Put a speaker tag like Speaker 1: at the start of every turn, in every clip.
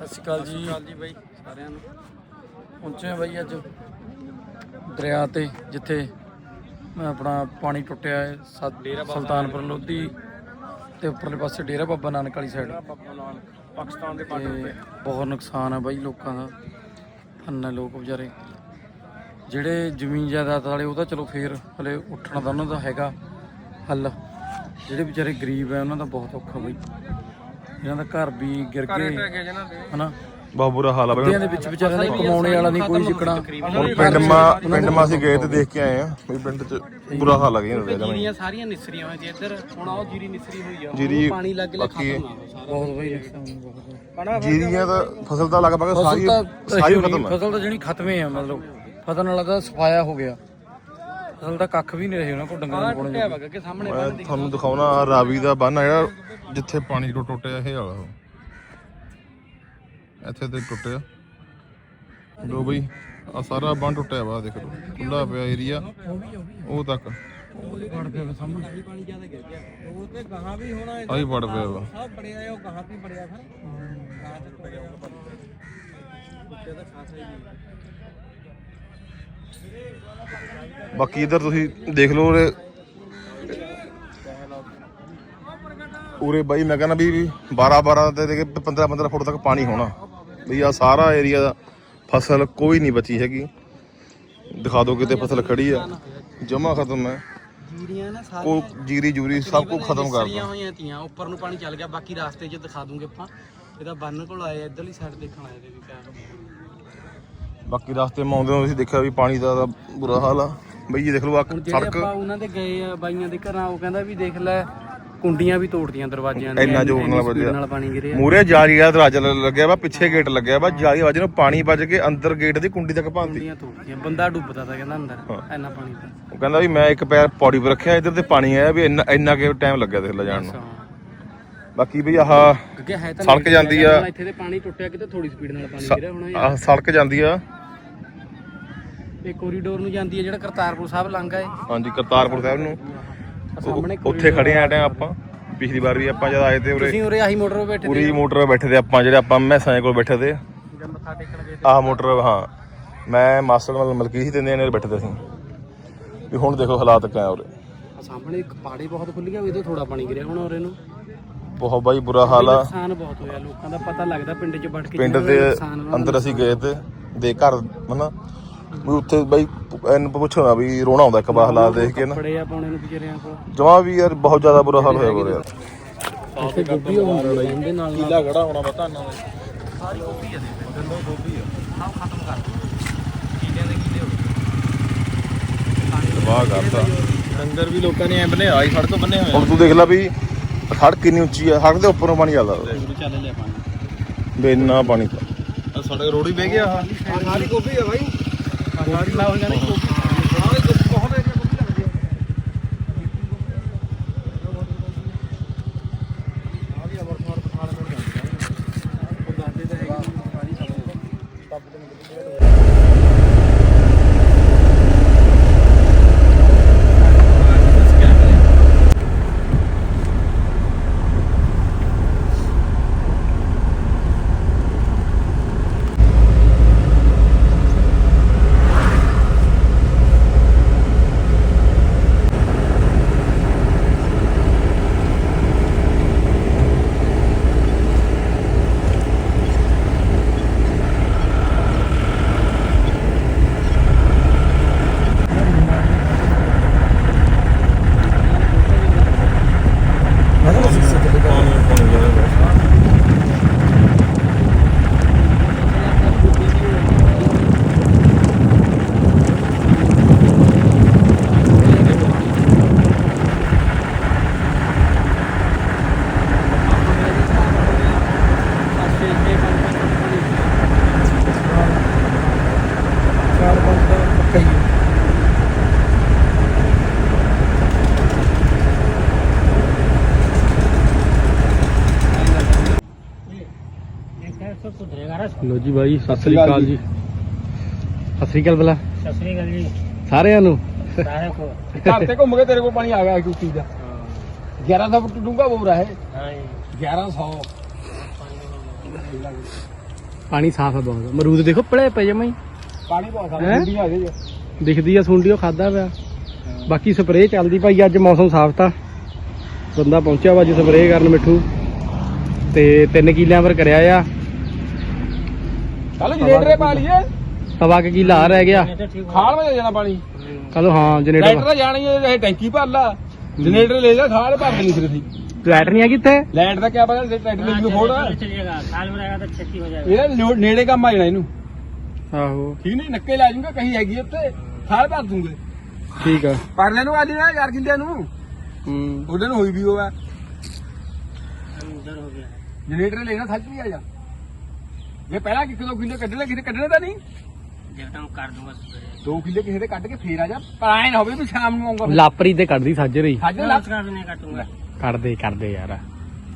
Speaker 1: ਸਤਿ ਸ਼੍ਰੀ ਅਕਾਲ ਜੀ।
Speaker 2: ਜੀ ਬਾਈ ਸਾਰਿਆਂ ਨੂੰ।
Speaker 1: ਪਹੁੰਚੇ ਬਾਈ ਅੱਜ ਦਰਿਆ ਤੇ ਜਿੱਥੇ ਆਪਣਾ ਪਾਣੀ ਟੁੱਟਿਆ ਹੈ ਸਤ- ਸੁਲਤਾਨਪੁਰ ਲੋਧੀ ਤੇ ਉੱਪਰਲੇ ਪਾਸੇ ਡੇਰਾ ਬਾਬਾ ਨਾਨਕ ਵਾਲੀ ਸਾਈਡ
Speaker 2: ਬਾਬਾ ਨਾਨਕ ਪਾਕਿਸਤਾਨ ਦੇ
Speaker 1: ਤੇ ਬਹੁਤ ਨੁਕਸਾਨ ਹੈ ਬਾਈ ਲੋਕਾਂ ਦਾ ਅੰਨਾ ਲੋਕ ਵਿਚਾਰੇ। ਜਿਹੜੇ ਜ਼ਮੀਨ ਜਾਇਦਾਦ ਵਾਲੇ ਉਹ ਤਾਂ ਚਲੋ ਫੇਰ ਹਲੇ ਉੱਠਣ ਦਾ ਉਹਨਾਂ ਦਾ ਹੈਗਾ ਹੱਲ। ਜਿਹੜੇ ਵਿਚਾਰੇ ਗਰੀਬ ਹੈ ਉਹਨਾਂ ਦਾ ਬਹੁਤ ਔਖਾ ਬਾਈ। ਇਹਨਾਂ ਦਾ ਘਰ ਵੀ ਗਿਰ ਗਏ।
Speaker 2: ਹੈਗੇ ਜਿਹਨਾਂ ਦੇ।
Speaker 1: ਹਨਾ?
Speaker 3: ਬਹੁਤ ਬੁਰਾ ਹਾਲ ਆ ਬਈ।
Speaker 1: ਦੇ ਵਿੱਚ ਵਿਚਾਰਿਆਂ ਦੇ ਕਮਾਉਣੇ ਵਾਲਾ ਨਹੀਂ ਕੋਈ ਜਿਕਣਾ।
Speaker 3: ਹੁਣ ਪਿੰਡ ਮਾ ਪਿੰਡ ਮਾ ਅਸੀਂ ਗਏ ਤੇ ਦੇਖ ਕੇ ਆਏ ਆ। ਵੀ ਪਿੰਡ ਚ ਬੁਰਾ ਹਾਲ ਆ ਗਿਆ ਇਹਨਾਂ ਦਾ
Speaker 2: ਜੀਰੀਆਂ ਸਾਰੀਆਂ ਨਿਸਰੀਆਂ ਹੋਈਆਂ। ਜੀ ਇੱਧਰ ਹੁਣ ਆਹ ਜੀਰੀ ਨਿਸਰੀ ਹੋਈ ਆ
Speaker 3: ਜੀਰੀ
Speaker 2: ਪਾਣੀ ਲੱਗ ਲੱਗ
Speaker 3: ਬਾਕੀ
Speaker 2: ਖਤਮ ਆ ਉਹ ਸਾਰਾ।
Speaker 1: ਬਹੁਤ ਬਈ
Speaker 3: ਜੀਰੀਆਂ ਦਾ ਫਸਲ ਤਾਂ ਲਗਭਗ
Speaker 1: ਫਸਲ
Speaker 3: ਸਾਰੀ
Speaker 1: ਤਾਂ
Speaker 3: ਸਾਰੀ ਖਤਮ ਹੈ
Speaker 1: ਫਸਲ ਤਾਂ ਜਿਹੜੀ ਖਤਮੇ ਆ ਮਤਲਬ। ਫਸਲ ਨਾਲ ਤਾਂ ਸਫਾਇਆ ਹੋ ਗਿਆ। ਫਸਲ ਦਾ ਕੱਖ ਵੀ ਨਹੀਂ ਰਹੇ ਉਹਨਾਂ ਕੋਲ ਡੰਗਰਾਂ ਨੂੰ ਪਾਉਣੇ
Speaker 2: ਟੁੱਟਿਆ ਵਾ ਕਿ ਸਾਹਮਣੇ
Speaker 3: ਮੈਂ ਤੁਹਾਨੂੰ ਦਿਖਾਉਣਾ ਆਹ ਰਾਵੀ ਦਾ ਬੰਨ ਆ ਜਿਹੜਾ ਜਿੱਥੇ ਪਾਣੀ ਟੁੱਟ ਟੁੱਟਿਆ ਇਹ ਵਾਲਾ ਉਹ। ਇੱਥੇ ਤੇ ਟੁੱਟਿਆ। ਲੋ ਬਈ ਆ ਸਾਰਾ ਬੰਨ ਟੁੱਟਿਆ ਵਾ ਦੇਖ ਲਓ ਖੁੱਲਾ ਪਿਆ ਏਰੀਆ ਉਹ ਤੱਕ।
Speaker 1: ਵੜ ਪਿਆ ਵਾ ਸਾਹਮਣੇ
Speaker 2: ਪਾਣੀ ਜ਼ਿਆਦਾ ਗਿਰ ਗਿਆ ਉਹ ਤੇ ਗਾਹਾਂ ਵੀ ਹੋਣਾ
Speaker 3: ਆਹੀ ਵੜ ਪਿਆ ਵਾ।
Speaker 2: ਸਭ ਬੜਿਆ ਉਹ ਗਾਹਾਂ ਵੀ ਬੜਿਆ ਫਿਰ ਗਾਹਾਂ ਤੇ ਟੁੱਟ ਗਿਆ ਉਹ ਪਾਣੀ ਉੱਤੇ ਤਾਂ ਖਾਸਾ ਹੀ ਨਹੀਂ
Speaker 3: ਬਾਕੀ ਇਧਰ ਤੁਸੀਂ ਦੇਖ ਲਓ ਉਰੇ। ਉਰੇ ਬਾਈ ਮੈਂ ਕਹਿੰਦਾ ਵੀ 12 12 ਤੇ ਦੇ 15 15 ਫੁੱਟ ਤੱਕ ਪਾਣੀ ਹੋਣਾ। ਵੀ ਆ ਸਾਰਾ ਏਰੀਆ ਦਾ ਫਸਲ ਕੋਈ ਨਹੀਂ ਬਚੀ ਹੈਗੀ। ਦਿਖਾ ਦਿਓ ਕਿਤੇ ਫਸਲ ਖੜੀ ਆ। ਜਮਾ ਖਤਮ ਹੈ।
Speaker 2: ਜੀਰੀਆਂ ਨਾ ਸਾਰੀਆਂ
Speaker 3: ਕੋ ਜੀਰੀ ਜੂਰੀ ਸਭ ਕੁਝ ਖਤਮ ਕਰ
Speaker 2: ਹੋਈਆਂ ਤੀਆਂ ਉੱਪਰ ਨੂੰ ਪਾਣੀ ਚੱਲ ਗਿਆ ਬਾਕੀ ਰਾਸਤੇ 'ਚ ਦਿਖਾ ਦੂੰਗੇ ਆਪਾਂ। ਇਹਦਾ ਬੰਨ ਕੋਲ ਆਏ ਇੱਧਰਲੀ ਸਾਈਡ ਦੇਖਣ ਆਏ ਤੇ ਵੀ ਕਿਆ।
Speaker 3: ਬਾਕੀ ਰਸਤੇ ਮਾ ਆਉਂਦੇ ਨੂੰ ਤੁਸੀਂ ਦੇਖਿਆ ਵੀ ਪਾਣੀ ਦਾ ਤਾਂ ਬੁਰਾ ਹਾਲ ਆ। ਬਈ ਇਹ ਦੇਖ ਲਓ ਆ
Speaker 2: ਜਿਹੜੇ
Speaker 3: ਸੜਕ।
Speaker 2: ਆਪਾਂ ਉਹਨਾਂ ਦੇ ਗਏ ਆ ਬਾਈਆਂ ਦੇ ਘਰਾਂ ਉਹ ਕਹਿੰਦਾ ਵੀ ਦੇਖ ਲੈ ਕੁੰਡੀਆਂ ਵੀ ਤੋੜਦੀਆਂ ਦਰਵਾਜ਼ਿਆਂ ਦੀਆਂ
Speaker 3: ਇੰਨਾ ਜ਼ੋਰ ਨਾਲ ਵੱਜਿਆ।
Speaker 2: ਨਾਲ ਪਾਣੀ ਗਿਰਿਆ।
Speaker 3: ਮੂਰੇ ਜਾਲੀ ਦਾ ਦਰਵਾਜ਼ਾ ਲੱਗਿਆ ਵਾ ਪਿੱਛੇ ਗੇਟ ਲੱਗਿਆ ਵਾ ਜਾਲੀ ਵਜੇ ਨੂੰ ਪਾਣੀ ਵੱਜ ਕੇ ਅੰਦਰ ਗੇਟ ਦੀ ਕੁੰਡੀ ਤੱਕ ਭਾਂਦੀ
Speaker 2: ਕੁੰਡੀਆਂ ਤੋੜਦੀਆਂ ਬੰਦਾ ਡੁੱਬਦਾ ਤਾਂ ਕਹਿੰਦਾ ਅੰਦਰ ਇੰਨਾ ਪਾਣੀ ਤਾਂ।
Speaker 3: ਉਹ ਕਹਿੰਦਾ ਵੀ ਮੈਂ ਇੱਕ ਪੈਰ ਪੌੜੀ 'ਤੇ ਰੱਖਿਆ ਇੱਧਰ ਤੇ ਪਾਣੀ ਆਇਆ ਵੀ ਇੰਨਾ ਇੰਨਾ ਕਿ ਟਾਈਮ ਲੱਗਿਆ ਦੇਖ ਲੈ ਜਾਣ ਨੂੰ। ਬਾਕੀ ਵੀ ਆਹ
Speaker 2: ਕਿਉਂਕਿ ਹੈ ਤਾਂ
Speaker 3: ਸੜਕ ਜਾਂਦੀ ਆ।
Speaker 2: ਇੱਥੇ ਤੇ ਪਾਣੀ ਟੁੱਟਿਆ ਕਿਤੇ ਥੋੜੀ ਸਪੀਡ ਨਾਲ ਪਾਣੀ ਗਿਰਿਆ ਹੋਣਾ
Speaker 3: ਆਹ ਸੜਕ ਜਾਂਦੀ ਆ।
Speaker 2: ਇਹ ਕੋਰੀਡੋਰ ਨੂੰ ਜਾਂਦੀ ਹੈ ਜਿਹੜਾ ਕਰਤਾਰਪੁਰ ਸਾਹਿਬ ਲੰਘਾ ਹੈ
Speaker 3: ਹਾਂਜੀ ਕਰਤਾਰਪੁਰ ਸਾਹਿਬ ਨੂੰ।
Speaker 2: ਆਹ ਸਾਹਮਣੇ
Speaker 3: ਉੱਥੇ ਖੜੇ ਆ ਟਾਈਮ ਆਪਾਂ। ਪਿਛਲੀ ਵਾਰ ਵੀ ਆਪਾਂ ਜਦ ਆਏ ਤੇ ਉਰੇ
Speaker 2: ਤੁਸੀਂ ਉਰੇ ਆਹੀ ਮੋਟਰ 'ਤੇ ਬੈਠੇ
Speaker 3: ਪੂਰੀ ਮੋਟਰ 'ਤੇ ਬੈਠੇ ਤੇ ਆਪਾਂ ਜਿਹੜੇ ਆਪਾਂ ਮੈਸਾਂ ਕੋਲ ਬੈਠੇ ਤੇ।
Speaker 2: ਜਦ ਮੱਥਾ ਟੇਕਣ ਗਏ
Speaker 3: ਆਹ ਮੋਟਰ ਹਾਂ। ਮੈਂ ਮਾਸਟਰ ਮਤਲਬ ਮਲਕੀ ਸੀ ਤਿੰਨੇ ਨੇ ਬੈਠੇ ਤੇ ਅਸੀਂ। ਵੀ ਹੁਣ ਦੇਖੋ ਹਾਲਾਤ ਕਿਆ ਉਰੇ।
Speaker 2: ਆਹ ਸਾਹਮਣੇ ਇੱਕ ਪਾੜੇ ਬਹੁਤ ਖੁੱਲੀਆਂ ਇਹਦੇ ਥੋੜਾ ਪਾਣੀ ਗਿਰਿਆ ਹੁਣ ਉਰੇ ਨੂੰ।
Speaker 3: ਬਹੁਤ ਬਾਈ ਬੁਰਾ ਹਾਲ ਆ।
Speaker 2: ਨੁਕਸਾਨ ਬਹੁਤ ਹੋਇਆ ਲੋਕਾਂ ਦਾ ਪਤਾ ਲੱਗਦਾ ਪਿੰਡ 'ਚ ਵੜ ਕੇ
Speaker 3: ਪਿੰਡ ਦੇ
Speaker 2: ਦਾ।
Speaker 3: ਅੰਦਰ ਅਸੀਂ ਗਏ ਤੇ ਦੇ ਘਰ ਹਨਾ। ਵੀ ਉੱਥੇ ਬਾਈ ਇਹਨੂੰ ਪੁੱਛੋ ਨਾ ਵੀ ਰੋਣਾ ਆਉਂਦਾ ਇੱਕ ਵਾਰ ਹਾਲਾਤ ਦੇਖ ਕੇ ਨਾ।
Speaker 2: ਕੱਪੜੇ ਆ ਪਾਉਣੇ ਨੂੰ ਵਿਚਾਰਿਆਂ ਕੋਲ।
Speaker 3: ਜਮਾ ਵੀ ਯਾਰ ਬਹੁਤ ਜ਼ਿਆਦਾ ਬੁਰਾ ਹਾਲ ਹੋਇਆ ਬੁਰੇ ਯਾਰ
Speaker 2: ਇੱਥੇ ਗੋਭੀ ਹੁੰਦੀ ਹੈ ਇਹਦੇ ਨਾਲ ਨਾਲ।
Speaker 3: ਖੜਾ ਹੋਣਾ ਪਤਾ ਨਾ
Speaker 2: ਸਾਰੀ ਗੋਭੀ ਆ ਦੇ ਗੰਦੋ ਗੋਭੀ ਆ। ਸਭ ਖਤਮ ਕਰ ਕੀਲਿਆਂ ਦੇ ਕੀਲੇ ਹੋ
Speaker 3: ਵਾਹ ਕਰਤਾ।
Speaker 2: ਡੰਗਰ ਵੀ ਲੋਕਾਂ ਨੇ ਐ ਬਨੇ ਆਈ ਸੜਕ ਬੰਨੇ
Speaker 3: ਹੁਣ ਤੂੰ ਦੇਖ ਲੈ ਵੀ ਸੜਕ ਕਿੰਨੀ ਉੱਚੀ ਆ ਸੜਕ ਦੇ ਉੱਪਰੋਂ ਪਾਣੀ ਚੱਲਦਾ
Speaker 2: ਚੱਲ ਪਾਣੀ।
Speaker 3: ਬੇਨਾ ਪਾਣੀ। ਤਾਂ
Speaker 2: ਸੜਕ ਹੀ ਬਹਿ ਗਿਆ ਆ ਸਾਰੀ ਗੋਭੀ ਆ ਬਾਈ। ਸਾਰੀ ਲਾ ਹੋ ਜਾਣੀ ਗੋਭੀ ਸਾਰੀ ਗੋਭੀ ਬਹੁਤ ਏਰੀਆ ਗੋਭੀ ਲੱਗਦੀ ਆ ਆ ਵੀ ਅਮਰਸਰ ਪਠਾਨਕੋਟ ਜਾਂਦੀ ਆ ਉਹ ਦੱਸਦੇ ਤਾਂ ਹੈਗੇ ਸਾਰੀ ਸੜਕ
Speaker 1: ਚਾਰ ਪੰਜ ਦਾ ਪੱਕਾ ਹੀ ਹੈ।
Speaker 2: ਜੀ ਬਾਈ ਸਤਿ ਸ੍ਰੀ ਅਕਾਲ ਜੀ। ਸਤਿ ਸ੍ਰੀ ਅਕਾਲ ਬਲਾ
Speaker 4: ਸਤਿ ਸ੍ਰੀ ਅਕਾਲ ਜੀ।
Speaker 2: ਸਾਰਿਆਂ ਨੂੰ।
Speaker 4: ਸਾਰਿਆਂ ਕੋ।
Speaker 2: ਘਰ ਤੇ ਘੁੰਮ ਕੇ ਤੇਰੇ ਕੋਲ ਪਾਣੀ ਆ ਗਿਆ ਟੂਟੀ ਦਾ। 1100 ਫੁੱਟ ਡੂੰਗਾ ਬੋਰਾ ਹੈ
Speaker 4: ਹਾਂ ਜੀ।
Speaker 2: 1100 ਪਾਣੀ ਸਾਫ਼ ਆ ਬਹੁਤ। ਮਰੂਦ ਦੇਖੋ ਪੜੇ ਪਏ ਜਮਾ ਹੀ।
Speaker 5: ਪਾਣੀ ਬਹੁਤ
Speaker 2: ਹੈਂ?
Speaker 5: ਆ ਗਏ
Speaker 2: ਦਿਖਦੀ ਆ ਸੁੰਡੀ ਉਹ ਖਾਦਾ ਪਿਆ। ਬਾਕੀ ਸਪਰੇਅ ਚੱਲਦੀ ਭਾਈ ਅੱਜ ਮੌਸਮ ਸਾਫ਼ ਤਾਂ। ਬੰਦਾ ਪਹੁੰਚਿਆ ਵਾ ਅੱਜ ਸਪਰੇਅ ਕਰਨ ਮਿੱਠੂ। ਤੇ 3 ਕਿੱਲਿਆਂ ਪਰ ਕਰਿਆ ਆ।
Speaker 5: ਕੱਲ ਜਨਰੇਟਰੇ ਪਾ ਲਈਏ।
Speaker 2: ਸਵਾ ਕੇ ਕੀ ਲਾ ਰਹਿ ਗਿਆ।
Speaker 5: ਖਾਲ ਵਿੱਚ ਜਾਣਾ ਪਾਣੀ।
Speaker 2: ਕੱਲ ਹਾਂ ਜਨਰੇਟਰ
Speaker 5: ਲੈਟਰ ਜਾਣੀ ਹੈ ਇਹ ਟੈਂਕੀ ਭਰ ਲਾ। ਜਨਰੇਟਰ ਲੈ ਜਾ ਖਾਲ ਭਰ ਦੇਣੀ ਸਿਰ ਦੀ
Speaker 2: ਲਾਈਟ ਨਹੀਂ ਆ ਕਿੱਥੇ
Speaker 5: ਲਾਈਟ ਦਾ ਕਿਆ ਪਤਾ ਟਰੈਕਟਰ ਦੇ ਨੂੰ ਫੋੜ ਇਹਦਾ ਨੇੜੇ ਕੰਮ ਆ ਜਾਣਾ ਇਹਨੂੰ।
Speaker 2: ਆਹੋ।
Speaker 5: ਠੀਕ ਨਹੀਂ ਨੱਕੇ ਲੈ ਜੂਗਾ ਕਹੀ ਹੈਗੀ ਉੱਤੇ ਖਾਲ ਭਰ ਦੂੰਗੇ।
Speaker 2: ਠੀਕ ਆ।
Speaker 5: ਪਰ ਲੈਨੂੰ ਆ ਜਣਾ ਯਾਰ ਕਿੰਦਿਆਂ ਨੂੰ?
Speaker 2: ਹੂੰ।
Speaker 5: ਉਹਦੇ ਨੂੰ ਹੋਈ ਵੀ ਹੋਵਾ ਜਨਰੇਟਰ ਲੈਣਾ ਸੱਚ ਵੀ ਆ ਜਾ। ਜੇ ਪਹਿਲਾਂ ਕਿ ਕਿਲੋ ਕਿਲੋ ਕੱਢਣਾ ਕਿਸੇ ਕੱਢਣਾ ਤਾਂ ਨਹੀਂ।
Speaker 4: ਜਿਵੇਂ ਕਰ ਦੂੰਗਾ ਸਵੇਰੇ।
Speaker 5: 2 ਕਿਲੋ ਕਿਸੇ ਦੇ ਕੱਢ ਕੇ ਫੇਰ ਆ ਜਾ। ਪਰ ਹੋਵੇ ਤੂੰ ਸ਼ਾਮ ਨੂੰ ਆਉਂਗਾ
Speaker 2: ਲਾਪਰੀ ਤੇ ਕੱਢਦੀ ਸਾਜਰੀ
Speaker 5: ਸਾਡੇ ਲੱਖ
Speaker 4: ਕਰ ਦਿੰਨੇ ਕੱਟੂੰਗਾ ਕੱਢਦੇ
Speaker 2: ਕਰਦੇ ਯਾਰ।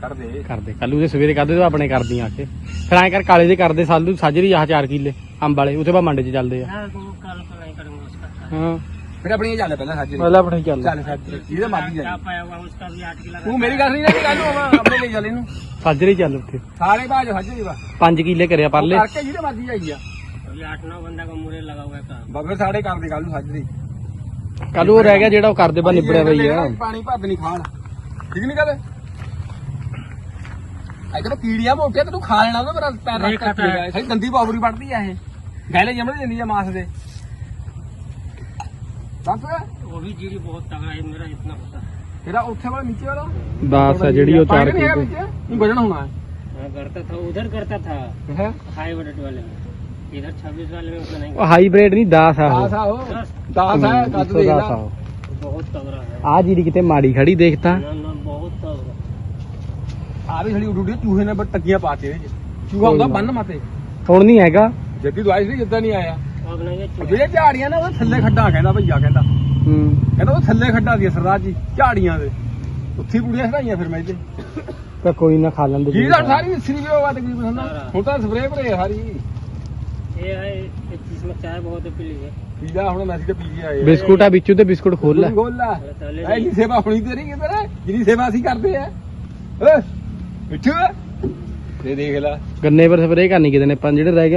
Speaker 5: ਕਰਦੇ।
Speaker 2: ਕਰਦੇ। ਕੱਲੂ ਦੇ ਸਵੇਰੇ ਕਰਦੇ ਤਾਂ ਆਪਣੇ ਕਰਦੀ ਆ ਕੇ। ਫਿਰ ਐ ਕਰ ਕਾਲੇ ਦੇ ਕਰਦੇ ਸਾਲੂ ਸਾਜਰੀ ਆਹ 4 ਕਿੱਲੇ ਅੰਬ ਵਾਲੇ ਉੱਥੇ ਬਾ ਮੰਡੇ ਚ ਚੱਲਦੇ ਆ।
Speaker 4: ਹਾਂ ਤੂੰ ਕੱਲ ਤੋਂ ਨਹੀਂ ਕਰੂੰਗਾ
Speaker 2: ਹਾਂ।
Speaker 5: ਫਿਰ ਆਪਣੀ ਚੱਲ ਪਹਿਲਾਂ ਸਾਜਰੇ
Speaker 2: ਪਹਿਲਾਂ ਆਪਣੀ ਚੱਲ।
Speaker 5: ਚੱਲ ਸਾਜਰੇ ਜਿਹਦੇ ਮਰਜ਼ੀ ਜਾਈ ਤੂੰ ਮੇਰੀ ਗੱਲ ਨਹੀਂ ਨਾ ਗੱਲ ਹੋਵਾ ਆਪਣੇ ਲਈ ਚੱਲ ਇਹਨੂੰ।
Speaker 2: ਸਾਜਰੇ ਚੱਲ ਉੱਥੇ।
Speaker 5: ਸਾਰੇ ਬਾਜ ਸਾਜਰੇ ਵਾ।
Speaker 2: 5 ਕਿੱਲੇ ਕਰਿਆ ਪਰਲੇ।
Speaker 5: ਕਰਕੇ ਜਿਹਦੇ ਮਰਜ਼ੀ ਜਾਈ ਆ।
Speaker 4: 8-9 ਬੰਦਾ ਕੋ ਮੂਰੇ ਲਗਾ
Speaker 5: ਬਾਬੇ ਸਾਡੇ ਕਰਦੇ ਕੱਲ ਨੂੰ ਸਾਜਰੇ।
Speaker 2: ਕੱਲ ਉਹ ਰਹਿ ਗਿਆ ਜਿਹੜਾ ਉਹ ਕਰਦੇ ਬਾ ਨਿਬੜਿਆ ਬਈ ਆ।
Speaker 5: ਪਾਣੀ ਭੱਦ ਨਹੀਂ ਖਾਣ। ਠੀਕ ਨਹੀਂ ਗੱਲ? ਇਧਰ ਕੀੜੀਆਂ ਮੋਟੀਆਂ ਤੇ ਤੂੰ ਖਾ ਲੈਣਾ ਉਹਦਾ ਮੇਰਾ ਪੈਰ ਰੱਖ ਕੇ। ਗੰਦੀ ਪਾਵਰੀ ਵੱਢਦੀ ਆ ਇਹ। ਗੈਲੇ ਜਮਣ ਜਾਂਦੀ ਆ ਮਾਸ ਦੇ। ਦੱਸ
Speaker 4: वो भी जीरी बहुत तगड़ा है मेरा इतना होता है
Speaker 5: ਇਹਦਾ ਉੱਥੇ ਵਾਲਾ ਨੀਚੇ ਵਾਲਾ
Speaker 2: ਦਾਸ ਆ ਜਿਹੜੀ ਉਹ 4
Speaker 5: ਪਾਣੀ ਨਹੀਂ ਹੈਗਾ
Speaker 2: ਕਿੱਲੇ
Speaker 5: ਵਿੱਚ ਇਹ ਵਜਣ ਹੋਣਾ
Speaker 4: हाँ करता था उधर करता था
Speaker 5: ਹੈ
Speaker 4: हाई बजट वाले में इधर छब्बीस वाले में उतना नहीं
Speaker 2: ਉਹ ਹਾਈਬ੍ਰਿਡ ਨਹੀਂ ਦਾਸ ਆ ਉਹ
Speaker 5: ਦਾਸ ਆ ਉਹ
Speaker 4: दस
Speaker 5: ਦਾਸ ਹੈ ਕੱਦ ਦੇ
Speaker 2: ਦਾਸ ਆ ਉਹ।
Speaker 4: बहुत तगड़ा है
Speaker 2: ਆ ਜੀਰੀ ਕਿਤੇ ਮਾੜੀ ਖੜੀ ਦੇਖਤਾ
Speaker 4: ना ना बहुत तगड़ा
Speaker 5: ਆ ਵੀ ਥੜੀ ਉਡੂਡੀ ਚੂਹੇ ਨੇ ਬਟ ਟੱਕੀਆਂ ਪਾਤੇ ਇਹਦੇ ਚ ਚੂਹਾ ਹੁੰਦਾ ਬੰਨ ਮਾਤੇ
Speaker 2: ਹੁਣ ਨਹੀਂ ਹੈਗਾ
Speaker 5: ਜੱਦੀ ਦਵਾਈ ਸੀ ਜਿੱਦਾਂ ਨਹੀਂ ਆਇਆ ਜਿਹੜੇ ਝਾੜੀਆਂ ਨਾ ਉਹਦੇ ਥੱਲੇ ਖੱਡਾ ਕਹਿੰਦਾ ਭਈਆ ਕਹਿੰਦਾ।
Speaker 2: ਹੂੰ।
Speaker 5: ਕਹਿੰਦਾ ਉਹ ਥੱਲੇ ਖੱਡਾ ਦੀ ਸਰਦਾਰ ਜੀ ਝਾੜੀਆਂ ਦੇ। ਉੱਥੇ ਕੁੜੀਆਂ ਖੜਾਈਆਂ ਫਿਰ ਮੈਂ ਇਹਦੇ
Speaker 2: ਤਾਂ ਕੋਈ ਨਾ ਖਾ ਲੈਂਦੇ
Speaker 5: ਜੀ ਦਾ ਸਾਰੀ ਇਸਰੀ ਵੀ ਹੋਵਾ ਤਕਰੀਬਨ ਹੁੰਦਾ ਹੁਣ ਤਾਂ ਸਪਰੇਅ ਭਰੇ ਸਾਰੀ।
Speaker 4: ਇਹ ਹੈ ਇਸ ਚੀਜ਼ ਵਿੱਚ ਚਾਹ ਬਹੁਤ ਪੀਲੀ ਹੈ।
Speaker 5: ਪੀਲਾ ਹੁਣ ਮੈਸੀ ਤੇ ਪੀ ਆਏ ਆ।
Speaker 2: ਬਿਸਕੁਟਾਂ ਵਿੱਚੋਂ ਤੇ ਬਿਸਕੁਟ ਖੋਲ ਲੈ।
Speaker 5: ਖੋਲ ਲੈ। ਇਹ ਜੀ ਸੇਵਾ ਹੋਣੀ ਤੇਰੀ ਕਿਧਰ ਜਿਹੜੀ ਸੇਵਾ ਅਸੀਂ ਕਰਦੇ ਆ। ਓਏ ਮਿੱਠੂ। ਤੇ ਦੇਖ ਲੈ।
Speaker 2: ਗੰਨੇ ਪਰ ਸਪਰੇਅ ਕਰਨੀ ਕਿਤੇ ਜਿਹੜੇ ਰਹਿ ਗਏ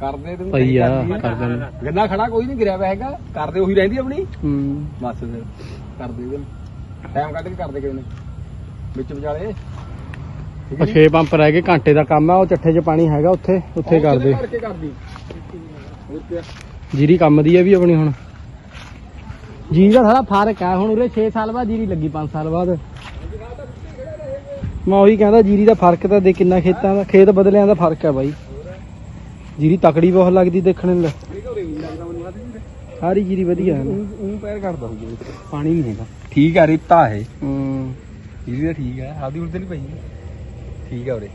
Speaker 2: ਕਰਦੇ
Speaker 5: ਖੜਾ ਕੋਈ ਨਹੀਂ ਗਿਰਿਆ ਪਿਆ ਕਰਦੇ ਉਹੀ ਰਹਿੰਦੀ ਆਪਣੀ?
Speaker 2: ਹੂੰ।
Speaker 5: ਬਸ ਕਰਦੇ ਇਹਦੇ ਟਾਈਮ ਕੱਢ ਕੇ ਕਰਦੇ ਕਿਸੇ ਵਿੱਚ ਵਿਚਾਲੇ।
Speaker 2: ਉਹ ਪੰਪ ਰਹਿ ਗਏ ਘੰਟੇ ਦਾ ਕੰਮ ਆ ਉਹ ਚੱਠੇ 'ਚ ਪਾਣੀ ਹੈਗਾ ਉੱਥੇ ਉੱਥੇ ਕਰਦੇ। ਜੀਰੀ ਕੰਮ ਦੀ ਆ ਵੀ ਆਪਣੀ ਹੁਣ। ਜੀਰੀ ਦਾ ਸਾਰਾ ਫ਼ਰਕ ਆ ਹੁਣ ਉਰੇ 6 ਸਾਲ ਬਾਅਦ ਜੀਰੀ ਲੱਗੀ 5 ਸਾਲ ਬਾਅਦ। ਮੈਂ ਉਹੀ ਕਹਿੰਦਾ ਜੀਰੀ ਦਾ ਫ਼ਰਕ ਤਾਂ ਦੇ ਕਿੰਨਾ ਖੇਤਾਂ ਦਾ ਖੇਤ ਬਦਲਿਆਂ ਦਾ ਫ਼ਰਕ ਆ ਬਾਈ। ਜੀਰੀ ਤਕੜੀ ਬਹੁਤ ਲੱਗਦੀ ਦੇਖਣ ਨੂੰ। ਸਾਰੀ ਜੀਰੀ ਵਧੀਆ ਹੈ।
Speaker 5: ਉਹ ਪੈਰ ਕੱਢਦਾ ਹੋਊਗਾ ਪਾਣੀ ਨਹੀਂ ਹੈਗਾ। ਠੀਕ ਹੈ ਰੇਤਾ ਹੈ
Speaker 2: ਹੂੰ।
Speaker 5: ਜੀਰੀ ਤਾਂ ਠੀਕ ਹੈ ਆਪਦੀ ਉਲਟ ਨਹੀਂ ਪਈ। ਠੀਕ ਹੈ ਉਰੇ।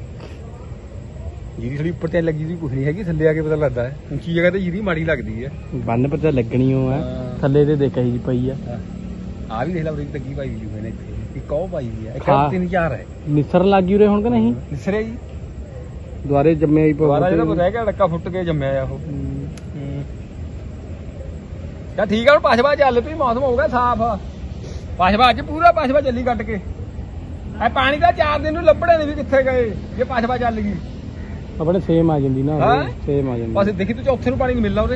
Speaker 5: ਜੀਰੀ ਥੋੜੀ ਉੱਪਰ ਤੇ ਲੱਗੀ ਵੀ ਕੁਝ ਨਹੀਂ ਹੈਗੀ ਥੱਲੇ ਆ ਕੇ ਪਤਾ ਲੱਗਦਾ ਹੈ। ਉੱਚੀ ਜਗ੍ਹਾ ਤੇ ਜੀਰੀ ਮਾੜੀ ਲੱਗਦੀ ਹੈ।
Speaker 2: ਬੰਨ ਪਰ ਤਾਂ ਲੱਗਣੀ ਉਹ ਹੈ।
Speaker 5: ਹਾਂ।
Speaker 2: ਥੱਲੇ ਤੇ ਦੇਖਿਆ ਜੀ ਪਈ ਆ।
Speaker 5: ਆ ਵੀ ਦੇਖ ਲੈ ਉਰੇ ਲੱਗੀ ਪਾਈ ਵੀ ਹੋਏ ਨੇ ਇੱਥੇ। ਇੱਕ ਉਹ ਪਾਈ ਵੀ ਹੈ। ਇੱਕ
Speaker 2: ਹਾਂ।
Speaker 5: ਤਿੰਨ ਚਾਰ ਹੈ।
Speaker 2: ਨਿਸਰਨ ਲੱਗੀ ਉਰੇ ਹੁਣ ਕਿ ਨਹੀਂ?
Speaker 5: ਨਿਸਰੇ ਜੀ।
Speaker 2: ਦੁਆਰੇ ਜੰਮਿਆ ਹੀ
Speaker 5: ਦੁਬਾਰਾ ਜਿਹੜਾ ਰਹਿ ਗਿਆ ਡੱਕਾ ਫੁੱਟ ਕੇ ਜੰਮਿਆ ਆ ਉਹ।
Speaker 2: ਹੂੰ।
Speaker 5: ਯਾ ਠੀਕ ਆ ਹੁਣ ਪਛਵਾ ਚੱਲ ਪਈ ਮੌਸਮ ਹੋ ਗਿਆ ਸਾਫ਼ ਪਛਵਾ ਅੱਜ ਪੂਰਾ ਪਛਵਾ ਚੱਲੀ ਕੱਟ ਕੇ। ਐ ਪਾਣੀ ਦਾ ਚਾਰ ਦਿਨ ਨੂੰ ਲੱਭੜੇ ਨੇ ਵੀ ਕਿੱਥੇ ਗਏ ਜੇ ਪਛਵਾ ਚੱਲ ਗਈ।
Speaker 2: ਆਪਣੇ ਸੇਮ ਆ ਜਾਂਦੀ ਨਾ
Speaker 5: ਹਾਂ?
Speaker 2: ਸੇਮ ਆ ਜਾਂਦੀ।
Speaker 5: ਬਸ ਦੇਖੀ ਤੂੰ ਚੌਥੇ ਨੂੰ ਪਾਣੀ ਨਹੀਂ ਮਿਲਣਾ ਉਹਦੇ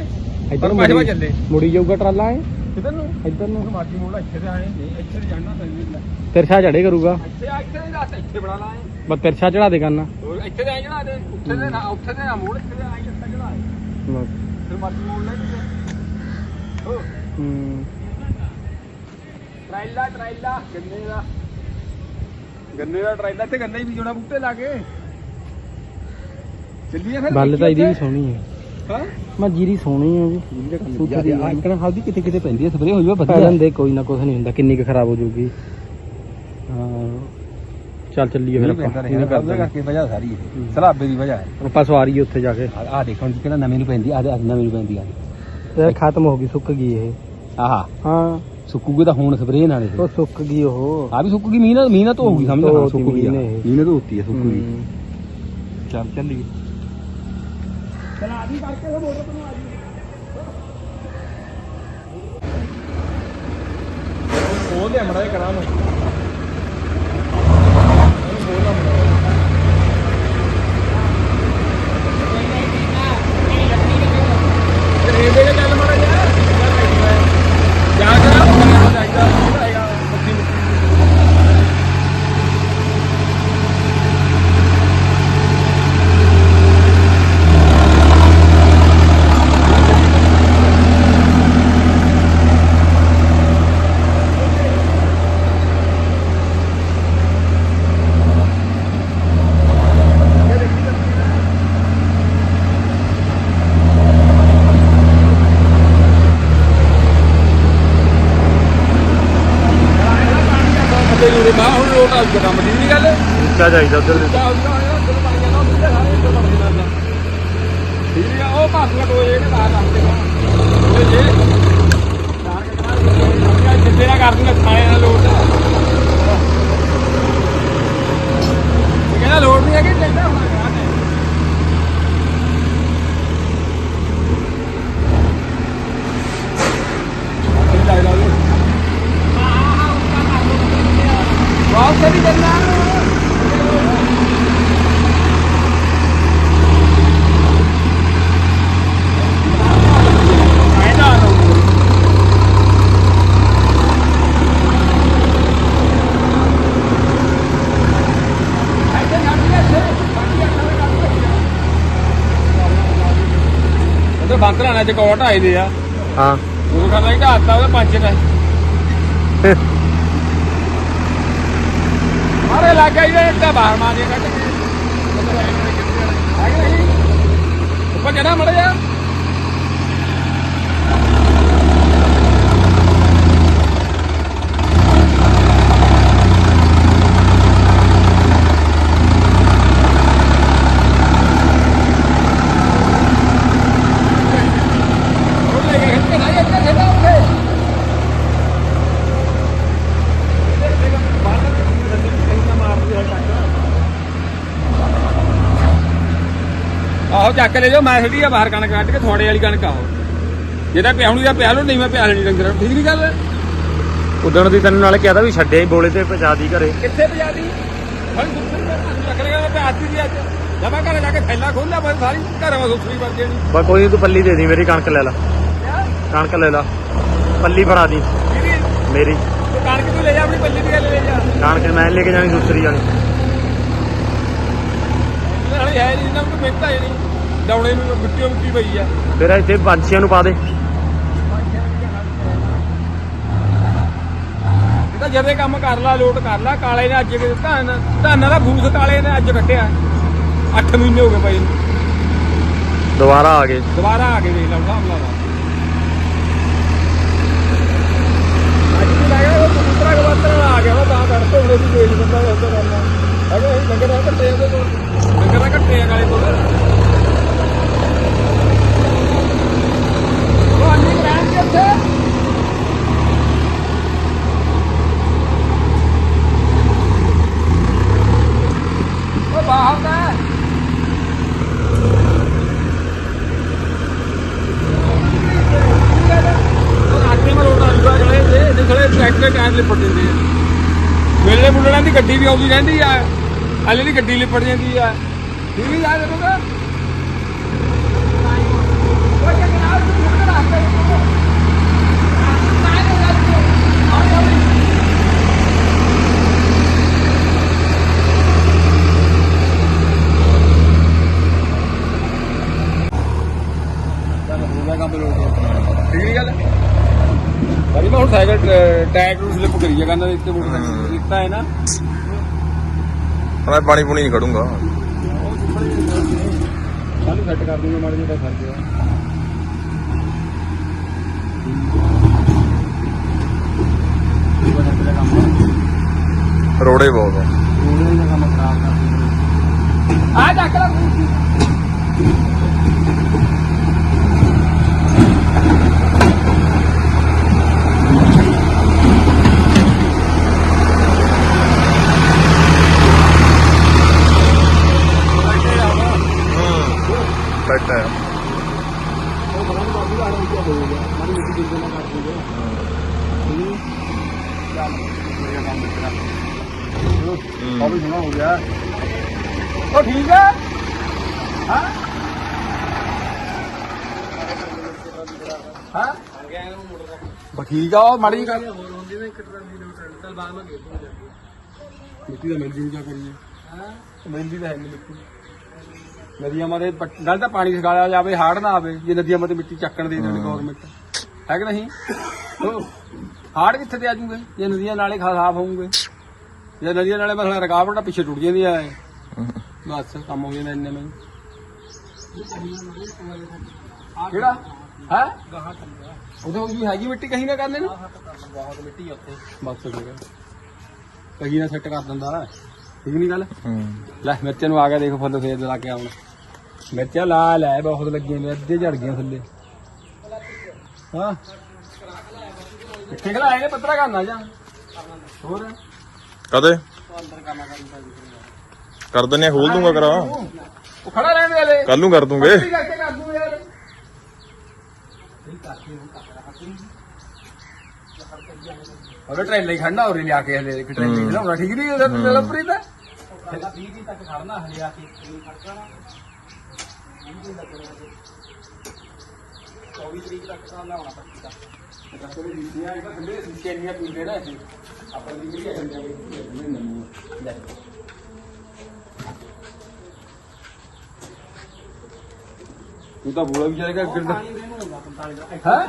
Speaker 2: ਇੱਧਰ
Speaker 5: ਪਰ ਪਛਵਾ
Speaker 2: ਮੁੜੀ-
Speaker 5: ਚੱਲੇ।
Speaker 2: ਮੁੜੀ ਜਾਊਗਾ ਟਰਾਲਾ ਐ
Speaker 5: ਕਿਧਰ ਨੂੰ?
Speaker 2: ਇੱਧਰ ਨੂੰ।
Speaker 5: ਮਾਟੀ ਮੋੜ ਇੱਥੇ ਤੇ ਆਏ। ਨਹੀਂ ਇੱਥੇ ਤੇ ਜਾਣਾ ਤਾਂ
Speaker 2: ਤਿਰਛਾ ਚੜੇ ਕਰੂਗਾ।
Speaker 5: ਇੱਥੇ ਆ ਇੱਥੇ ਨਹੀਂ ਦੱਸ ਇੱਥੇ ਬਣਾ ਲਾਏ
Speaker 2: ਬਸ ਤਿਰਛਾ ਚੜਾ ਦੇ ਕਰਨਾ
Speaker 5: ਇੱਥੇ ਤੇ ਆਏ ਜਣਾ ਦੇ ਉੱਥੇ ਤੇ ਨਾ ਉੱਥੇ ਤੇ ਨਾ ਮੋੜ ਇੱਥੇ ਤੇ ਆਏ ਇੱਥੇ ਜਣਾ ਫਿਰ ਮਾਟੀ ਮੋੜ ਲੈ ਹੋ।
Speaker 2: ਹੂੰ।
Speaker 5: ਟਰਾਈਲਾ ਟਰਾਈਲਾ ਗੰਨੇ ਦਾ। ਗੰਨੇ ਦਾ ਟਰਾਈਲਾ ਤੇ ਗੰਨੇ ਹੀ ਬੀਜਣਾ ਬੂਟੇ ਲਾ ਕੇ। ਚੱਲੀਏ ਫਿਰ
Speaker 2: ਬੱਲ ਤਾਂ ਇਹਦੀ ਵੀ ਸੋਹਣੀ ਹੈ।
Speaker 5: ਹਾਂ?
Speaker 2: ਮੈਂ ਜੀਰੀ ਸੋਹਣੀ ਹੈ ਜੀ।
Speaker 5: ਸੁੱਥ ਦੀ ਆ ਇੱਕ ਹਲਦੀ ਕਿਤੇ ਕਿਤੇ ਪੈਂਦੀ ਹੈ ਸਪਰੇ ਹੋਈ ਵਾ
Speaker 2: ਪੈਰਨ ਦੇ ਕੋਈ ਨਾ ਕੁਝ ਨਹੀਂ ਹੁੰਦਾ ਕਿੰਨੀ ਕੁ ਖਰਾਬ ਹੋ ਜਾਊਗੀ।
Speaker 5: ਹਾਂ
Speaker 2: ਚੱਲ ਚੱਲੀਏ ਫਿਰ ਆਪਾਂ ਇਹਨੂੰ ਕਰ ਦਾਂਗੇ
Speaker 5: ਕਰਕੇ ਵਜ੍ਹਾ ਸਾਰੀ ਇਹ। ਸਲਾਬੇ ਦੀ ਵਜ੍ਹਾ ਹੈ।
Speaker 2: ਆਪਾਂ ਸਵਾਰੀ ਉੱਥੇ ਜਾ ਕੇ।
Speaker 5: ਆ ਦੇਖੋ ਹੁਣ ਕਿਹੜਾ ਨਵੇਂ ਨੂੰ ਪੈਂਦੀ ਆ ਨਵੇਂ ਨੂੰ ਪੈਂਦੀ ਆ।
Speaker 2: ਇਹ ਖਤਮ ਹੋ ਗਈ ਸੁੱਕ ਗਈ ਇਹ।
Speaker 5: ਆਹਾ
Speaker 2: ਹਾਂ।
Speaker 5: ਸੁੱਕੂਗੇ ਤਾਂ ਹੁਣ ਸਪਰੇਅ ਨਾਲ ਇਹ।
Speaker 2: ਉਹ ਸੁੱਕ ਗਈ ਉਹ।
Speaker 5: ਆ ਵੀ ਸੁੱਕ ਗਈ ਮੀਂਹ ਨਾਲ ਮੀਂਹ ਨਾਲ ਧੋਊਗੀ ਸਮਝ
Speaker 2: ਧੋ
Speaker 5: ਹਾਂ
Speaker 2: ਤੀ
Speaker 5: ਸੁੱਕ ਗਈ
Speaker 2: ਮੀਂਹ ਨੇ ਇਹ।
Speaker 5: ਮੀਂਹ ਨਾਲ ਧੋਤੀ ਹੈ ਸੁੱਕ ਗਈ
Speaker 2: ਹੂੰ। ਚੱਲ ਚੱਲੀਏ।
Speaker 5: ਉਹ ਤੇ ਮੜਾ ਕਰਾਂ ਮੈਂ
Speaker 2: ਉੱਚਾ ਜਾਈਦਾ ਉਧਰ
Speaker 5: ਉਹ ਭਾਸੂਆ ਟੋਏ ਜਿਹੜੇ ਬਾਹਰ ਰੱਖਦੇ ਉਹ ਜੇ ਜਿੱਦੇ ਨਾ ਕਰ ਦੂੰਗਾ ਖਾਣੇ ਨਾਲ ਲੋਟ ਇਹ ਕਹਿੰਦਾ ਲੋਟ ਨਹੀਂ ਹੈਗੀ ਲੈਂਦਾ ਹੁਣ ਗਾਹ ਤੇ ਵਾਹ ਤੇ ਵੀ ਕਰਨਾ ਉਧਰ ਬੰਦ ਲਾਣਾ ਚ ਕੋਟ ਆਏ ਦੇ ਆ।
Speaker 2: ਹਾਂ।
Speaker 5: ਉਹ ਕਹਿੰਦਾ ਕਿ ਹੱਥਾ ਉਹਦਾ ਪੰਜ ਨੇ। ਮਾਰੇ ਲੱਗਾ ਹੀ ਇੱਟਾ ਬਾਹਰ ਮਾਰ ਕੱਢ ਕੇ। ਉੱਪਰ ਮੜ ਜਾ ਉਹ ਲੈ ਕੇ ਖਿੱਚ ਕੇ ਨਾ ਇੱਥੇ ਖੇਡਾ ਉੱਥੇ ਆਹੋ ਚੱਕ ਲੈ ਜਾਓ ਮੈਂ ਛੱਡੀ ਆ ਬਾਹਰ ਕਣਕ ਕੱਢ ਕੇ ਥੋੜੇ ਵਾਲੀ ਕਣਕ ਆਹੋ ਜਿਹਦਾ ਪਿਆਉਣੀ ਦਾ ਪਿਆ ਲੋ ਨਹੀਂ ਮੈਂ ਪਿਆ ਲੈਣੀ ਡੰਗਰਾਂ ਨੂੰ। ਠੀਕ ਨਹੀਂ ਗੱਲ?
Speaker 2: ਉਦਣ ਦੀ ਤੈਨੂੰ ਨਾਲ ਕਿਹਾ ਤਾਂ ਵੀ ਛੱਡਿਆ ਹੀ ਬੋਲੇ ਤੇ ਪਹੁੰਚਾ ਦੀ ਘਰੇ।
Speaker 5: ਕਿੱਥੇ ਪਜਾਦੀ ਹਾਂ ਦੁੱਧ ਚੱਕ ਲਿਆ ਮੈਂ ਪਿਆਤੀ ਦੀ ਅੱਜ। ਜਦ ਮੈਂ ਘਰੇ ਜਾ ਕੇ ਥੈਲਾ ਖੋਲਿਆ ਮੈਂ ਸਾਰੀ ਘਰਾਂ ਵਿੱਚ ਸੁਸਰੀ ਵਰ ਜਾਣੀ।
Speaker 2: ਬਸ ਕੋਈ ਨੀ ਤੂੰ ਪੱਲੀ ਦੇ ਦੀ ਮੇਰੀ ਕਣਕ ਲੈ ਲੈ। ਕਣਕ ਲੈ ਲੈ। ਪੱਲੀ ਫੜਾ ਦੀ। ਮੇਰੀ?
Speaker 5: ਤੂੰ ਕਣਕ ਤੂੰ ਲੈ ਜਾ ਆਪਣੀ ਪੱਲੀ ਦੀ ਗੱਲ ਲੈ ਜਾ।
Speaker 2: ਕਣਕ ਮੈਂ ਲੈ ਕੇ ਜਾਣੀ ਦੂਸਰੀ ਜਾਣੀ
Speaker 5: ਨਾਲੇ ਹੈ ਨਹੀਂ ਨਾ ਕੋਈ ਮਿਹਨਤ ਹੈ ਨਹੀਂ ਡਾਉਣੇ ਨੂੰ ਮਿੱਟੀ ਮਿੱਟੀ ਪਈ ਆ।
Speaker 2: ਫਿਰ ਇੱਥੇ ਪੰਛੀਆਂ ਨੂੰ ਪਾ ਦੇ।
Speaker 5: ਇਹ ਤਾਂ ਜਦੇ ਕੰਮ ਕਰ ਲਾ ਲੋਟ ਕਰ ਲਾ ਕਾਲੇ ਨੇ ਅੱਜ ਧਨ ਧਾਨਾਂ ਦਾ ਫੂਸ ਕਾਲੇ ਨੇ ਅੱਜ ਕੱਟਿਆ 8 ਮਹੀਨੇ ਹੋ ਗਏ ਨੂੰ।
Speaker 2: ਦੁਬਾਰਾ ਆ ਗਏ।
Speaker 5: ਦੁਬਾਰਾ ਆ ਕੇ ਵੇਖ ਲਾ ਹਿਸਾਬ ਲਾ ਲਾ। ਅੱਜ ਵੀ ਲੱਗਾ ਉਹ ਕਬੂਤਰਾ ਕਬੂਤਰਾ ਆ ਗਿਆ ਵਾ ਤਾਂ ਕੱਢ ਤੋਂ ਉਹਨੇ ਵੀ ਵੇਚ ਬੰਦਾ ਹੁੰਦਾ ਕਰਨਾ ਅਗੇ ਇਹ ਡੰਗਰ ਆ ਕੱਟੇ ਉਹਦੇ ਕੋਲ। ਡੰਗਰ ਆ ਕੱਟੇ ਆ ਕਾਲੇ ਕੋਲ ਉਹ ਅੰਨੀ ਰਹਿਣ ਕੇ ਉੱਥੇ ਉਹ ਬਾਹਰ ਦਾ ਹੈ। ਆਟੇ ਮੇ ਲੋਟਾ ਲੁਆ ਗਲੇ ਤੇ ਇਹਦੇ ਖਲੇ ਟਰੈਕਟਰ ਟਾਇਰ ਲਿਪਟ ਦਿੰਦੇ ਆ ਮੇਲੇ ਮੁੰਡਿਆਂ ਦੀ ਗੱਡੀ ਵੀ ਆਉਂਦੀ ਰਹਿੰਦੀ ਆ। ਹਲੇ ਦੀ ਗੱਡੀ ਲਿਪੜ ਜਾਂਦੀ ਆ। ਠੀਕ ਹੀ ਯਾਦ ਰੱਖੋਗਾ ਉਹ ਠੀਕ ਨਹੀਂ ਗੱਲ। ਭਾਈ ਮੈਂ ਹੁਣ ਸਾਈਕਲ ਟਾਇਰ ਨੂੰ ਸਲਿੱਪ ਕਰੀ ਜਾ ਕਹਿੰਦਾ ਇੱਥੇ ਮੋਟਰਸਾਈਕਲ ਲਿੱਤਾ ਹੈ ਨਾ।
Speaker 3: ਮੈਂ ਪਾਣੀ ਪੂਣੀ ਨਹੀਂ ਖੜੂੰਗਾ
Speaker 5: ਸਾਨੂੰ ਸੈੱਟ ਕਰ ਦੂੰਗਾ ਮਾੜੇ ਜਿਹਾ ਖਰਚਾ
Speaker 3: ਰੋੜੇ ਬਹੁਤ ਆ।
Speaker 5: ਉਹਨੇ
Speaker 2: ਨਹੀਂ ਦਾ ਕੰਮ ਖਰਾਬ ਕਰ
Speaker 5: ਆ ਚੱਕ ਲੈ
Speaker 3: ਬੈਠਾ ਹੈ
Speaker 2: ਉਹ ਬੜਾ ਬਾਬੂ ਦਾ ਆਣਾ ਹੋ ਗਿਆ ਮਾਰੀ ਮਿੱਟੀ ਜਿੰਦੇ ਨਾਲ ਕਰ ਦੂੰਗਾ ਚੱਲ ਮੇਰਾ ਕੰਮ ਕਰਾ ਉਹ ਵੀ ਸੁਣਾ ਹੋ ਗਿਆ
Speaker 5: ਉਹ ਠੀਕ ਹੈ ਹਾਂ ਹਾਂ ਬਾ ਠੀਕ ਆ ਉਹ ਮਾੜੀ ਗੱਲ।
Speaker 2: ਮਿੱਟੀ ਦਾ ਮਿਲ ਜੂ ਜਾ ਕਰੀਏ?
Speaker 5: ਮਹਿੰਦੀ ਤਾਂ ਹੈ ਨਹੀਂ ਮਿੱਟੀ। ਨਦੀਆਂ ਮਾਰੇ ਪੱਟ- ਗੱਲ ਤਾਂ ਪਾਣੀ ਸਗਾਲਿਆ ਜਾਵੇ ਹਾੜ ਨਾ ਆਵੇ ਜੇ ਨਦੀਆਂ ਮਾਤੇ ਮਿੱਟੀ ਚੱਕਣ ਦੇ ਦੇਣ ਗਵਰਨਮੈਂਟ ਹੈ ਕਿ ਨਹੀਂ? ਹਾੜ ਕਿੱਥੇ ਤੇ ਆ ਜੂਗੇ? ਜੇ ਨਦੀਆਂ ਨਾਲੇ ਖਾ- ਸਾਫ਼ ਹੋਣਗੇ ਜੇ ਨਦੀਆਂ ਨਾਲੇ ਮਸਲਾ ਰਕਾਵਟਾਂ ਪਿੱਛੇ ਟੁੱਟ ਜਾਂਦੀਆਂ ਐ। ਬਸ ਕੰਮ ਹੋ ਜਾਂਦਾ ਇੰਨੇ ਮੈਂ। ਕਿਹੜਾ? ਹੈ? ਉਦੋਂ ਵੀ ਹੈਗੀ ਮਿੱਟੀ ਕਹੀਂ ਨਾ ਕਰਨੇ ਨੂੰ
Speaker 2: ਬਹੁਤ ਮਿੱਟੀ ਆ ਉੱਥੇ।
Speaker 5: ਬਸ ਹੈ। ਕਹੀ ਨਾ ਸੈੱਟ ਕਰ ਦਿੰਦਾ। ਠੀਕ ਨਹੀਂ ਗੱਲ?
Speaker 3: ਹੂੰ।
Speaker 5: ਲੈ ਮਿਰਚਾਂ ਨੂੰ ਆ ਗਿਆ ਦੇਖੋ ਫੁੱਲ ਫੇਰ ਲਾ ਕੇ ਆਉਣ। ਮਿਰਚਾਂ ਲਾਲ ਐ ਬਹੁਤ ਲੱਗੀਆਂ ਨੇ ਅੱਧੇ ਝੜ ਗਈਆਂ ਥੱਲੇ। ਹਾਂ। ਕਿੱਥੇ ਖਲਾਏ ਨੇ ਪੱਤਰਾ ਕਰਨਾ ਜਾਂ? ਹੋਰ?
Speaker 3: ਕਦੇ? ਕਰ ਦਿੰਨੇ ਖੋਲ ਦੂੰਗਾ ਕਰਾ।
Speaker 5: ਉਹ ਖੜਾ ਰਹਿਣ ਦੇ
Speaker 3: ਕੱਲ ਨੂੰ ਕਰ ਦੂੰਗੇ।
Speaker 5: ਕਰ ਦੂੰ ਯਾਰ ਅਰੇ ਟ੍ਰੇਨ ਹੀ ਖੜਨਾ ਉਰੇ ਲਿਆ ਕੇ ਹਲੇ ਇੱਕ ਟ੍ਰੇਨ ਹੀ। ਲਾਉਣਾ ਠੀਕ ਨਹੀਂ ਉਹਦਾ ਲੰਪਰੀ ਦਾ
Speaker 2: ਪਹਿਲਾਂ 20 ਦਿਨ ਤੱਕ ਖੜਨਾ ਹਲੇ ਆ ਕੇ ਨਹੀਂ ਖੜਨਾ 24 ਤਰੀਕ ਤੱਕ ਤਾਂ ਲਾਉਣਾ ਪੱਕੀ ਦਾ
Speaker 5: ਰਸਤੇ ਦੇ ਵਿੱਚ ਆ ਇਹਨਾਂ ਥੱਲੇ ਚੇਨੀਆਂ ਪੀਂਦੇ ਨਾ ਅਸੀਂ ਆਪਾਂ ਦੀ ਜਿਹੜੀ ਹੈ ਲੈ ਤੂੰ ਤਾਂ ਬੋਲਾ ਵੀ ਜਾਏਗਾ ਗਿਰਦਾ
Speaker 2: ਪਾਣੀ ਦੇ ਨੂੰ ਹੁੰਦਾ 45 ਦਾ
Speaker 5: ਹੈ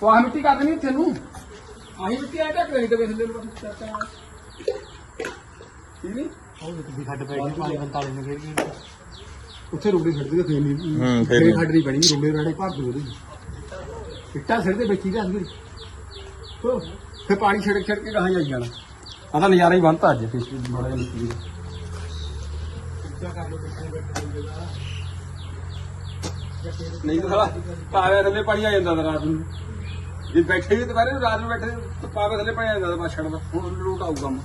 Speaker 5: ਤੂੰ ਆਹ ਮਿੱਟੀ ਕਰ ਦੇਣੀ ਇੱਥੇ ਨੂੰ। ਆਹੀ ਮਿੱਟੀ ਆ ਢੱਕ ਦੇਣੀ ਤੇ ਥੱਲੇ ਨੂੰ ਬਸ ਚੱਕਾ ਠੀਕ ਨਹੀਂ?
Speaker 2: ਉਹ ਤੁਸੀਂ ਖੱਡ ਪੈ ਗਈ 45 ਨੂੰ ਫੇਰ ਉੱਥੇ ਰੋੜੀ ਛੱਡ ਦੇ ਫੇਰ ਨਹੀਂ
Speaker 3: ਹੂੰ, ਫੇਰ
Speaker 2: ਫੇਰ
Speaker 3: ਨਹੀਂ।
Speaker 2: ਖੱਡ ਨਹੀਂ ਪੈਣੀ ਰੋੜੇ ਰਾੜੇ ਭਰ ਦੂ ਉਹਦੀ।
Speaker 5: ਇੱਟਾਂ ਸਿਰ ਦੇ ਵਿੱਚ ਹੀ ਰੱਖ ਦੇ ਤੋ ਫੇ ਪਾਣੀ ਛਿੜਕ ਛਿੜਕ ਕੇ ਕਹਾਂ ਜਾਈ ਜਾਣਾ ਆ ਤਾਂ ਨਜ਼ਾਰਾ ਹੀ ਬੰਨਤਾ ਅੱਜ ਫੇਸ ਬੜਾ ਜਿਹਾ ਦਾ ਨਹੀਂ ਤਾਂ ਸਾਲਾ ਪਾਵੇ ਥੱਲੇ ਪਾਣੀ ਆ ਜਾਂਦਾ ਤਾ ਰਾਤ ਨੂੰ। ਜੇ ਬੈਠੇ ਵੀ ਦੁਪਹਿਰੇ ਨੂੰ ਰਾਤ ਨੂੰ ਬੈਠੇ ਤਾਂ ਪਾਵੇ ਥੱਲੇ ਆ ਜਾਂਦਾ ਤਾ ਬਾਛੜ ਦਾ। ਹੁਣ ਲੋਟ ਆਊ ਕੰਮ।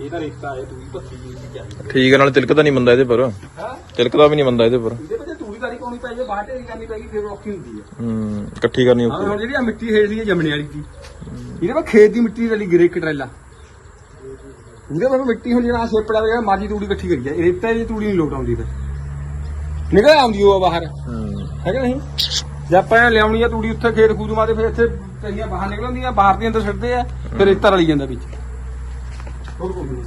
Speaker 5: ਇਹ ਤਾਂ ਰੇਤਾ ਹੈ ਤੂੰ ਵੀ ਪੱਤੀ ਜੀ ਚਾਹੀਦੀ
Speaker 3: ਠੀਕ ਹੈ ਨਾਲ ਤਿਲਕਦਾ ਨਹੀਂ ਬੰਦਾ ਇਹਦੇ ਪਰ।
Speaker 5: ਹਾਂ?
Speaker 3: ਤਿਲਕਦਾ ਵੀ ਨਹੀਂ ਬੰਦਾ ਇਹਦੇ ਪਰ।
Speaker 5: ਇਹਦੇ ਵਿੱਚ ਤੂੜੀ ਤਾਰੀ ਪਾਉਣੀ ਪੈ ਜੇ ਬਾਹਰ ਢੇਰੀ ਕਰਨੀ ਪੈਗੀ ਫਿਰ ਔਖੀ ਹੁੰਦੀ ਹੈ।
Speaker 3: ਹੂੰ ਇਕੱਠੀ ਕਰਨੀ
Speaker 5: ਹਾਂ ਹੁਣ ਜਿਹੜੀ ਆ ਮਿੱਟੀ ਹੇਠਲੀ ਹੈ ਜੰਮਣੇ ਵਾਲੀ ਦੀ। ਇਹਦੇ ਵਿੱਚ ਖੇਤ ਦੀ ਮਿੱਟੀ ਰਲੀ ਗਿਰੇ ਵਿੱਚ ਮਿੱਟੀ ਹੁਣ ਜਿਹੜਾ ਸੇਪੜਾ ਵਗੈਰਾ ਮਾਜੀ ਤੂੜੀ ਇਕੱਠੀ ਕਰੀ ਜਾ ਰੇਤਾ ਦੀ ਤੂੜੀ ਨਹੀਂ ਲੋਟ ਆਉਂਦੀ ਫਿਰ। ਨਿਕਲ ਆਉਂਦੀ ਉਹ ਬਾਹਰ।
Speaker 3: ਹੂੰ।
Speaker 5: ਕਿ ਨਹੀਂ? ਜੇ ਆਪਾਂ ਲਿਆਉਣੀ ਆ ਤੂੜੀ ਉੱਥੇ ਖੇਤ ਖੂਦ ਮਾਦੇ ਫਿਰ ਇੱਥੇ ਕਈਆਂ ਬਾਹਰ ਨਿਕਲ ਆਉਂਦੀਆਂ ਬਾਹਰ ਦੇ ਅੰਦਰ ਛੱਡਦੇ ਆ ਫਿਰ ਰੇਤਾ ਰਲੀ ਜਾਂਦਾ ਵਿੱਚ। ਹੋਰ ਕੋਈ ਨਹੀਂ।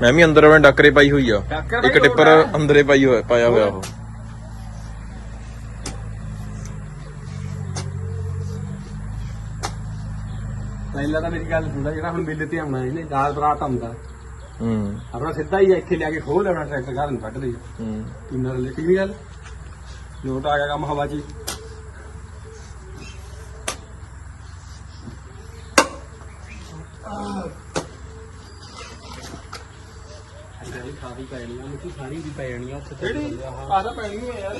Speaker 3: ਮੈਂ ਵੀ ਅੰਦਰ ਆਪਣੇ ਡਾਕਰੇ ਪਾਈ ਹੋਈ ਆ।
Speaker 5: ਡਾਕਰੇ
Speaker 3: ਇੱਕ
Speaker 5: ਪਾਈ
Speaker 3: ਟਿੱਪਰ
Speaker 5: ਹੋਇਆ।
Speaker 3: ਅੰਦਰੇ ਪਾਈ ਹੋਇਆ ਪਾਇਆ ਹੋਇਆ ਉਹ।
Speaker 5: ਪਹਿਲਾਂ ਤਾਂ ਮੇਰੀ ਗੱਲ ਸੁਣਦਾ ਜਿਹੜਾ ਹੁਣ ਮੇਲੇ ਤੇ ਆਉਣਾ ਇਹਨੇ ਰਾਤ ਬਰਾਤ ਆਉਂਦਾ।
Speaker 3: ਹੂੰ।
Speaker 5: ਆਪਣਾ ਸਿੱਧਾ ਹੀ ਇੱਥੇ ਲਿਆ ਕੇ ਖੋਲ ਲੈਣਾ ਟਰੈਕਟਰ ਘਰ ਨੂੰ ਕੱਢ ਦੇ
Speaker 3: ਹੂੰ।
Speaker 5: ਕਿੰਨਾ ਲੈ ਠੀਕ ਨਹੀਂ ਗੱਲ? ਲੋਟ ਆ ਗਿਆ ਕੰਮ ਹਵਾ 'ਚ ਹੀ।
Speaker 2: ਖਾਦੀ ਪੈ ਜਾਣੀ ਆ ਮਿੱਟੀ ਸਾਰੀ ਵੀ ਪੈ ਜਾਣੀ ਆ ਉੱਥੇ
Speaker 5: ਕਿਹੜੀ ਆਹ ਤਾਂ ਪੈਣੀ ਹੋਇਆ ਯਾਰ।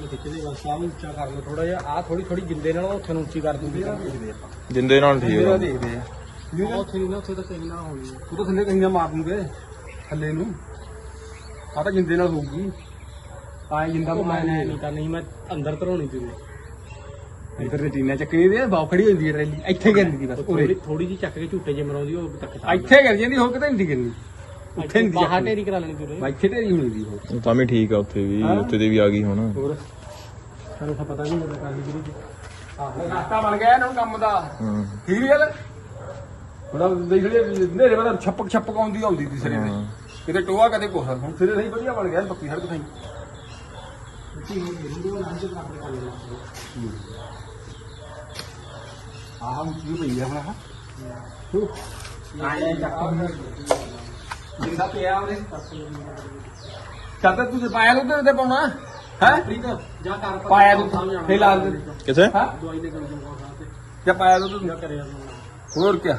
Speaker 2: ਖਿੱਚਦੇ ਬਸ ਆਹ ਉੱਚਾ ਕਰ ਲਓ ਥੋੜਾ ਜਿਹਾ। ਆ ਥੋੜੀ ਥੋੜੀ ਜਿੰਦੇ ਨਾਲ ਉੱਥੇ ਨੂੰ ਉੱਚੀ ਕਰ ਦੂੰਗੀ
Speaker 3: ਜਿੰਦੇ ਨਾਲ। ਠੀਕ
Speaker 5: ਮੇਰਾ
Speaker 3: ਆ
Speaker 5: ਦੇਖਦੇ ਆ।
Speaker 2: ਉਹ ਉੱਥੇ ਨਹੀਂ ਨਾ ਉੱਥੇ ਤਾਂ ਕहीं ਨਾ ਹੋਣੀ
Speaker 5: ਤੂੰ ਤਾਂ ਥੱਲੇ ਕहीं ਨਾ ਮਾਰ ਦੂੰਗੇ ਥੱਲੇ ਨੂੰ। ਆ ਤਾਂ ਜਿੰਦੇ ਨਾਲ ਹੋਊਗੀ। ਆਏ ਜਿੰਦਾ
Speaker 2: ਉਹ ਮੈਂ
Speaker 5: ਬਣਾਇਆ
Speaker 2: ਨਹੀਂ ਕਰਨੀ ਮੈਂ ਅੰਦਰ ਧਰੋਣੀ ਤੀ
Speaker 5: ਇਧਰ ਤੇ ਟੀਨਾ ਚੱਕਣੀ ਦੀ ਬਾਉ ਖੜੀ ਹੁੰਦੀ ਹੈ ਟਰੈਲੀ। ਇੱਥੇ ਗਿਰਦੀ ਬਸ ਉਰੇ।
Speaker 2: ਥੋੜੀ ਥੋੜੀ ਜਿਹੀ ਚੱਕ ਕੇ ਝੂਟੇ ਜੇ ਮਰਾਉਂਦੀ ਉਹ ਤੱਕ
Speaker 5: ਇੱਥੇ ਗਿਰ ਜਾਂਦੀ ਹੋਰ ਕਿਤੇ ਨਹੀਂ ਗਿਰਨੀ। ਉੱਥੇ ਨਹੀਂ
Speaker 2: ਬਾਹਰ ਢੇਰੀ ਕਰਾ ਲੈਣੀ ਤੁਰੇ
Speaker 5: ਬਾਈ ਇੱਥੇ ਢੇਰੀ ਹੋਣੀ ਦੀ ਉਹ।
Speaker 3: ਉਹ ਤਾਂ ਵੀ ਠੀਕ ਆ ਉੱਥੇ ਵੀ
Speaker 5: ਹਾਂ।
Speaker 3: ਉੱਥੇ ਦੇ ਵੀ ਆ ਗਈ ਹੁਣ।
Speaker 5: ਹੋਰ?
Speaker 2: ਸਾਨੂੰ ਤਾਂ ਪਤਾ ਨਹੀਂ ਲੱਗਦਾ ਕਾਲੀ ਗਿਰੀ
Speaker 5: ਆਹੋ ਰਸਤਾ ਬਣ ਗਿਆ ਇਹਨਾਂ ਨੂੰ ਕੰਮ ਦਾ।
Speaker 3: ਹੂੰ।
Speaker 5: ਠੀਕ ਨਹੀਂ ਗੱਲ ਹੁਣ ਦੇਖ ਲਈ ਨੇਰੇ ਵਾਲਾ ਛੱਪਕ ਛੱਪਕ ਆਉਂਦੀ ਆਉਂਦੀ ਦੀ ਸਿਰੇ ਤੇ। ਕਿਤੇ ਟੋਆ ਕਦੇ ਕੋਸਾ। ਹੁਣ ਸਿਰੇ ਨਹੀਂ ਵਧੀਆ ਬਣ ਗਿਆ ਪੱਕੀ ਸੜਕ ਥਾਈ ਆਹ ਉੱਚੀ ਪਈ ਆ ਹੁਣ ਆਹ? ਜਿੰਦਾ ਪਿਆ ਪਾਇਆ ਉਹਦੇ ਤੇ ਪਾਇਆ ਤੂੰ
Speaker 2: ਤੇ?
Speaker 5: ਹੋਰ ਕੀ